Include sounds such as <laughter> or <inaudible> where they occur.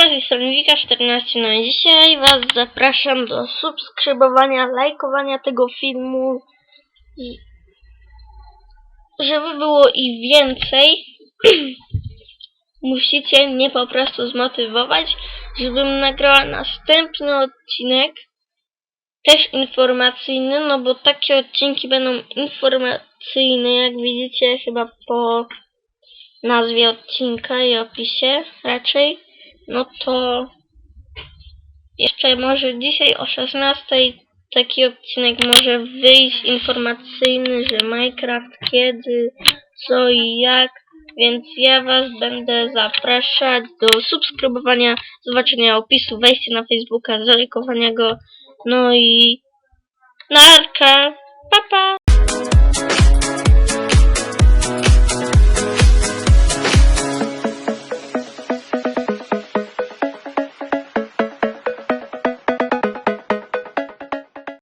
14. No i dzisiaj Was zapraszam do subskrybowania, lajkowania tego filmu, i- żeby było ich więcej. <clears throat> Musicie mnie po prostu zmotywować, żebym nagrała następny odcinek, też informacyjny, no bo takie odcinki będą informacyjne, jak widzicie chyba po nazwie odcinka i opisie raczej, no to jeszcze może dzisiaj o 16 taki odcinek może wyjść informacyjny, że Minecraft kiedy, co i jak, więc ja Was będę zapraszać do subskrybowania, zobaczenia opisu, wejścia na Facebooka, zalajkowania go, no i narka, pa pa!